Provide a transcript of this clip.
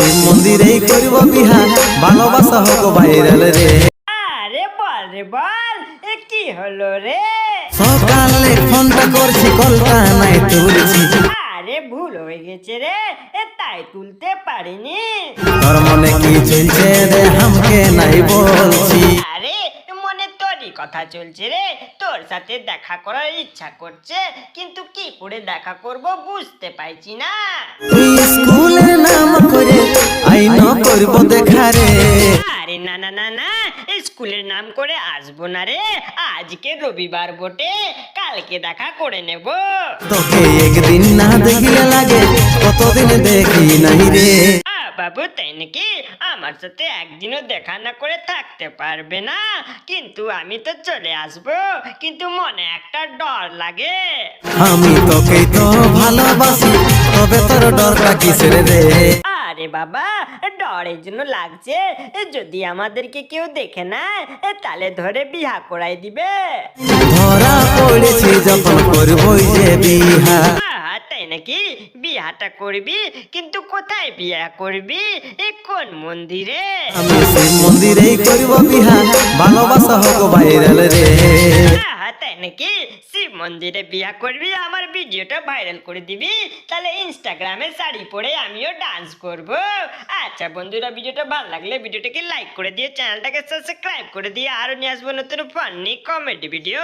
শিব মন্দিরেই করব বিহা ভালোবাসা হোক ভাইরাল রে। আরে বল রে বল এ কি হলো রে? সকালে ফোনটা করছি কলটা নাই তুলছি। আরে ভুল হয়ে গেছে রে এ তাই তুলতে পারিনি। তোর মনে কি চলছে রে হামকে নাই বলছি। আরে মনে তোরই কথা চলছে রে তোর সাথে দেখা করার ইচ্ছা করছে কিন্তু কি করে দেখা করব বুঝতে পাইছি না। তুই স্কুলের নাম করে আইন করব দেখা রে। আরে না না না না স্কুলের নাম করে আসব না রে। আজকে রবিবার বটে কালকে দেখা করে নেব। তোকে একদিন না দেখিলে লাগে কতদিন দেখি নাই রে। বাবু তাই নাকি? আমার সাথে একদিনও দেখা না করে থাকতে পারবে না। কিন্তু আমি তো চলে আসব কিন্তু মনে একটা ডর লাগে। আমি তোকেই তো ভালোবাসি তবে তোর ডরটা কিসের রে? বাবা ডরের জন্য লাগছে। যদি আমাদেরকে কেউ দেখে না তাহলে ধরে বিহা করাই দিবে। ধরা পড়েছি যখন করবই যে বিহা। তাই নাকি? বিয়াটা করবি কিন্তু কোথায় বিয়া করবি? এ কোন মন্দিরে? আমি শিব মন্দিরেই করব বিহা। ভালোবাসা হোক ভাইরাল রে। নাকি? শিব মন্দিরে বিয়া করবি, আমার ভিডিওটা ভাইরাল করে দিবি। তাহলে ইনস্টাগ্রামে শাড়ি পরে আমিও ডান্স করব। আচ্ছা বন্ধুরা, ভিডিওটা ভালো লাগলে ভিডিওটাকে লাইক করে দিয়ে চ্যানেলটাকে সাবস্ক্রাইব করে দিয়ে আরও নিয়ে আসব নতুন ফান্নি কমেডি ভিডিও